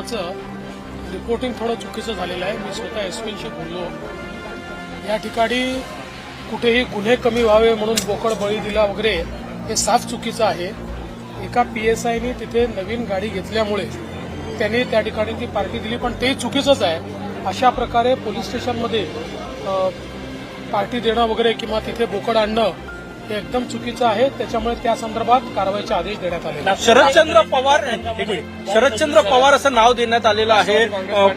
प्रकरणाचं रिपोर्टिंग थोडं चुकीचं झालेलं आहे. मी स्वतः एस पीशी बोललो. या ठिकाणी कुठेही गुन्हे कमी व्हावे म्हणून बोकड बळी दिला वगैरे हे साफ चुकीचं आहे. एका पी एस आयने तिथे नवीन गाडी घेतल्यामुळे त्यांनी त्या ठिकाणी ती पार्टी दिली पण ते चुकीचंच आहे. अशा प्रकारे पोलीस स्टेशनमध्ये पार्टी देणं वगैरे किंवा तिथे बोकड आणणं हे एकदम चुकीचं आहे. त्याच्यामुळे त्या संदर्भात कारवाईचे आदेश देण्यात आले. शरदचंद्र पवार एक मिनिट. शरदचंद्र पवार असं नाव देण्यात आलेलं आहे.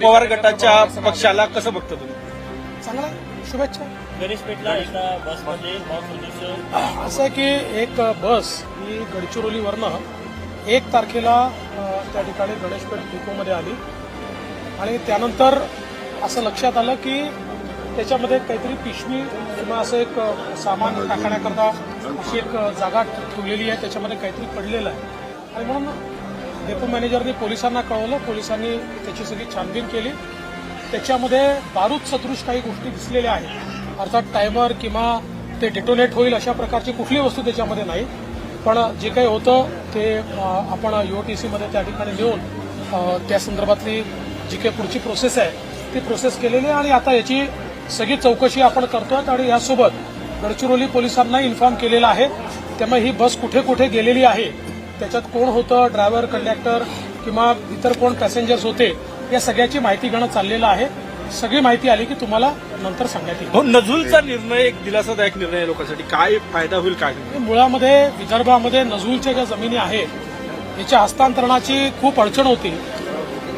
पवार गटाच्या पक्षाला कसं बघता तुम्ही? चांगला शुभेच्छा. गणेश पेठला एका बसमध्ये असं आहे की एक बस ही गडचिरोलीवरनं एक तारखेला त्या ठिकाणी गणेशपेठ डिपोमध्ये आली. आणि त्यानंतर असं लक्षात आलं की त्याच्यामध्ये काहीतरी पिशवी किंवा असं एक सामान टाकण्याकरता अशी एक जागा ठेवलेली आहे. त्याच्यामध्ये काहीतरी पडलेलं आहे. आणि म्हणून डेपो मॅनेजरनी पोलिसांना कळवलं. पोलिसांनी त्याची सगळी छानबीन केली. त्याच्यामध्ये बारूद सदृश काही गोष्टी दिसलेल्या आहेत. अर्थात टायमर किंवा ते डेटोनेट होईल अशा प्रकारची कुठली वस्तू त्याच्यामध्ये नाही. पण जे काही होतं ते आपण युओटीसीमध्ये त्या ठिकाणी नेऊन त्या संदर्भातली जी काही पुढची प्रोसेस आहे ती प्रोसेस केलेली आहे. आणि आता याची सगळी चौकशी आपण करतोय आणि यासोबत गडचिरोली पोलिसांना इन्फॉर्म केलेलं आहे. त्यामुळे ही बस कुठे कुठे गेलेली आहे त्याच्यात कोण होतं ड्रायव्हर कंडक्टर किंवा इतर कोण पॅसेंजर्स होते या सगळ्याची माहिती घेणं चाललेलं आहे. सगळी माहिती आली की तुम्हाला नंतर सांगण्यात येईल. हो नजूलचा निर्णय एक दिलासादायक निर्णय आहे लोकांसाठी. काय फायदा होईल काय? मुळामध्ये विदर्भामध्ये नजूलच्या ज्या जमिनी आहेत याच्या हस्तांतरणाची खूप अडचण होती.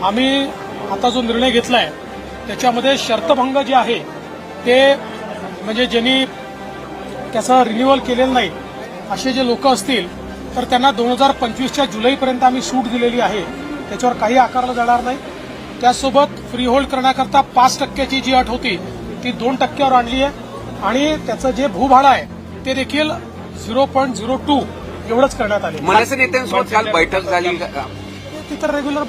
आम्ही आता जो निर्णय घेतलाय त्याच्यामध्ये शर्तभंग जे आहे ते म्हणजे ज्यांनी त्याचं रिन्युअल केलेलं नाही असे जे लोक असतील तर त्यांना दोन हजार पंचवीसच्या जुलैपर्यंत आम्ही सूट दिलेली आहे. त्याच्यावर काही आकारलं जाणार नाही. त्यासोबत फ्री होल्ड करण्याकरता पाच टक्क्याची जी अट होती ती दोन टक्क्यावर आणली आहे. आणि त्याचं जे भूभाडं आहे ते देखील झिरो पॉईंट झिरो टू एवढंच करण्यात आले मनसे नेत्यांसोबत काल बैठक झाली? ती तर रेग्युलर